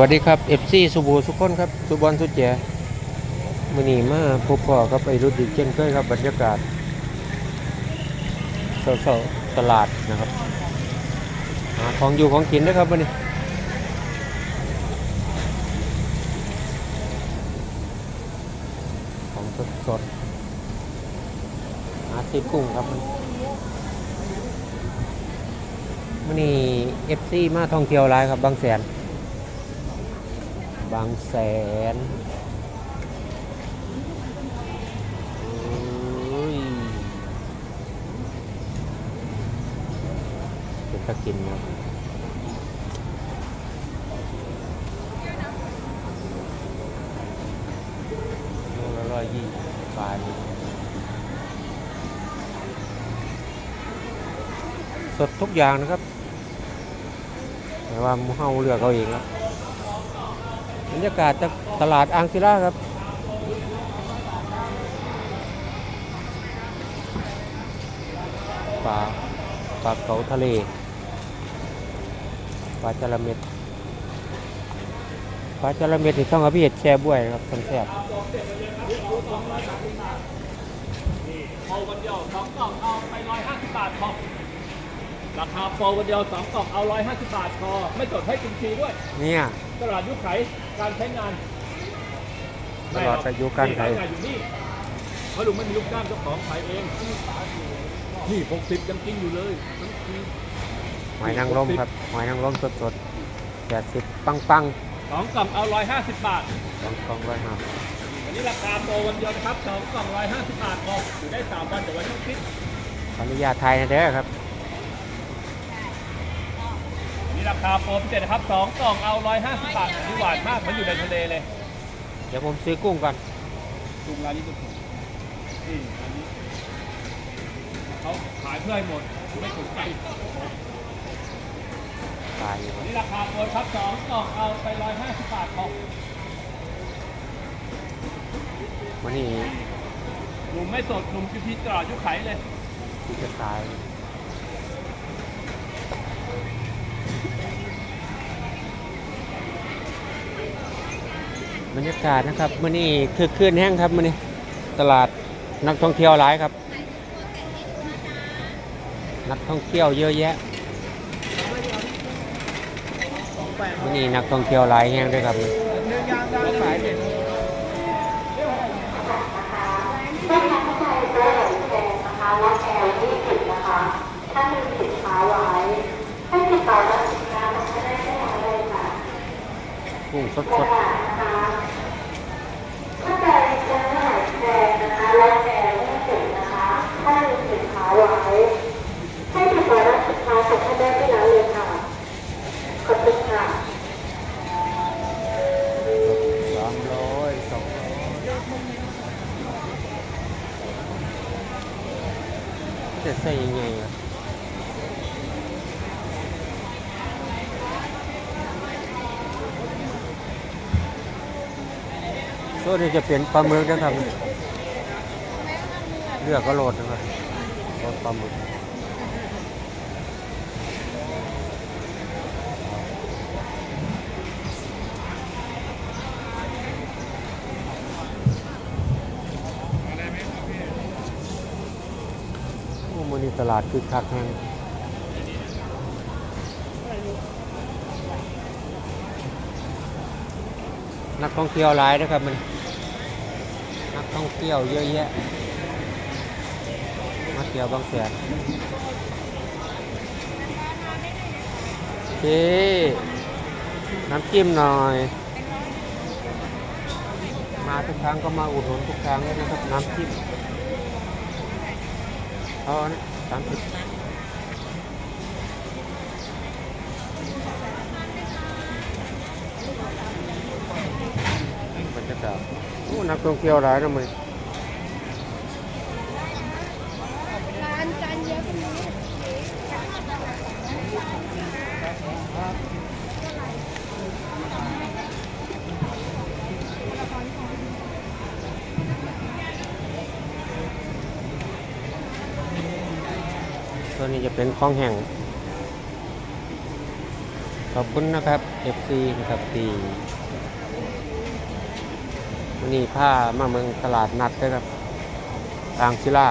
วัสดีครับเอฟซีสุบูสุขคนครับสุบอลสุเจมือนีมาพบพ่อครับไอรุดอีกเช่นเคยครับบรรยากาศเศร้าๆตลาดนะครับหาของอยู่ของกินนะครับวันนี้ของสดสดหาซีกุ้งครับมันมื่อนี้เอฟซีมาท่องเที่ยวหลายครับบางแสน บางแสนเป็นตะกินครับโลละร้อยยี่สิบบาทสดทุกอย่างนะครับ แต่ว่ามูเฮาเลือกเอาเองครับ รรยากาศตลาดอ่างศิลาครับปลาปลาเก๋าทะเลปลาจระเม็ดปลาจระเม็ดที่ต้องเอาพี่เห็ดแช่บ้วยครับต้องแซ่บเอาวันเดียวสองกล่องเอาไปร้อยห้าสิบบาทพอ ราคาโปรวันเดียวสองกล่องเอาร้อยห้าสิบบาทพอไม่จดให้กินฟรีด้วย เนี่ย ตลาดยุคไขการใช้งานตลอดอายุการขาย นี่อยู่นี่เพราะลุงไม่มีลูกจ้างเจ้าของขายเอง นี่หกสิบยังกินอยู่เลยทั้งทีหอยนางรมครับหอยนางรมสดสดแปดสิบปังปังสองกล่องเอาร้อยห้าสิบบาทสองกล่องร้อยห้าอันนี้ราคาโปรวันเดียวนะครับสองกล่องร้อยห้าสิบบาทพออยู่ได้สามวันแต่วันต้องคิด ขออนุญาตไทยนะเด้อครับ นี่ ราคาโปรพิเศษนะครับสองกล่องเอาร้อยห้าสิบบาทอันนี้หวานมากเหมือนอยู่ในทะเลเลยเดี๋ยวผมซื้อกุ้งก่อนลุงร้านนี้ก็ถูกนี่อันนี้เขาขายเพื่อให้หมดไม่ถูกใจตายอยู่คอัรับนนี้ราคาโปรครับสองกล่องเอาไปร้อยห้าสิบบาทพอวันนี้หนุ่มไม่สดหนุ่มกินทีตลาดยุคไขเลย ที่จะตาย บรรยากาศนะครับมื่อนี้คือคืนแห้งครับมื่อนี้ตลาดนักท่องเที่ยวหลายครับ นักท่องเที่ยวเยอะแยะมื่อนี้นักท่องเที่ยวหลายแห้งด้วยครับเกุ้ง ตัวนี้จะเป็นปลาหมึกนะครับเลือกก็โหลดนะครับโหลดปลาหมึกโอ้มันนี่ตลาดคือคักแห้งนักท่องเที่ยวหลายนะครับมัน ท่องเที่ยวเยอะแยะ มาเที่ยวบางแสนเจ๊น้ำจิ้มหน่อย มาทุกครั้งก็มาอุดหนุนทุกครั้งนะครับน้ำจิ้มเอาอันนี้สามสิบบรรยากาศ นักท่องเที่ยวหลายนะมันร้านจานเยอะคนนี้ตัวนี้จะเป็นของแห้งขอบคุณนะครับ FC นะครับที่ นี่ผ้ามาเมืองตลาดนัดด้ครับทางศิลา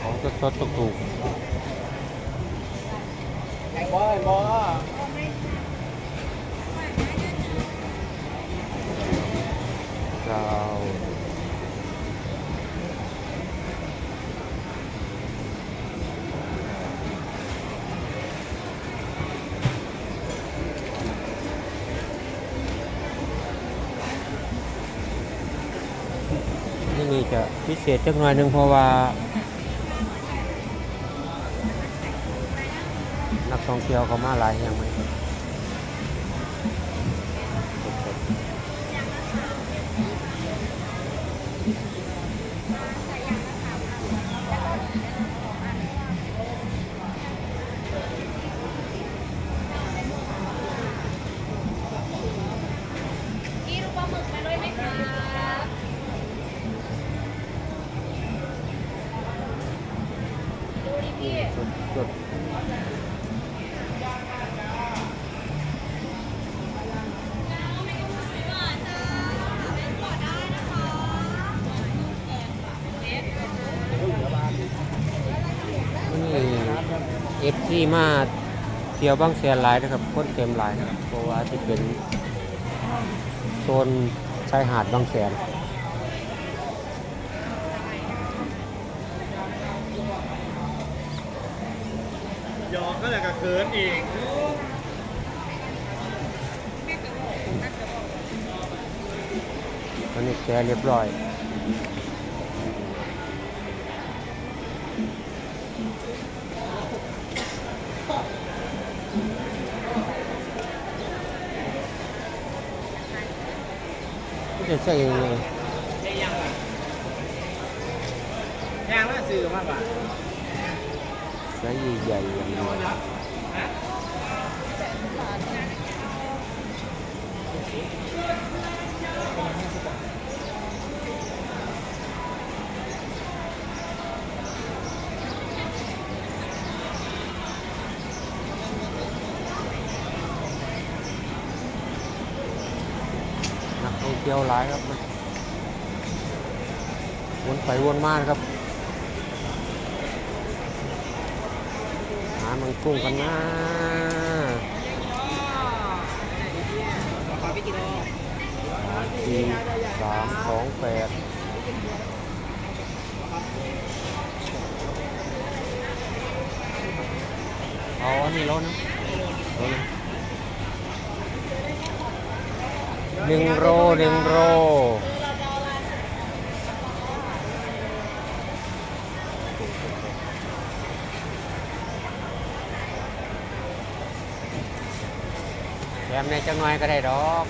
ของสดสดๆถูกบอยบอย ๆเราที่ นี้จะพิเศษจักหน่อยหนึ่งเพราะว่า นักท่องเที่ยวเขามาหลายแห่งไหม เอฟซีมาเที่ยวบางแสนหลายนะครับคนเต็มหลายนะครับเพราะว่าที่เป็นโซนชายหาดบางแสนหยอกก็เลยกับเขินอีกตอนนี้แกเรียบร้อย จะใส่ยังไงยางละสื่อมากกว่าใส่ใหญ่ๆอย่างนี้นั กี่ยวหลายครับวนไปวนมาครับ หามันกุ้งกันนะสี่สามสองแปดเอาอันนี้แล้วนะเอานะ หนึ่งโรหนึ่งโรแถมในจังหน่อยก็ได้ดอก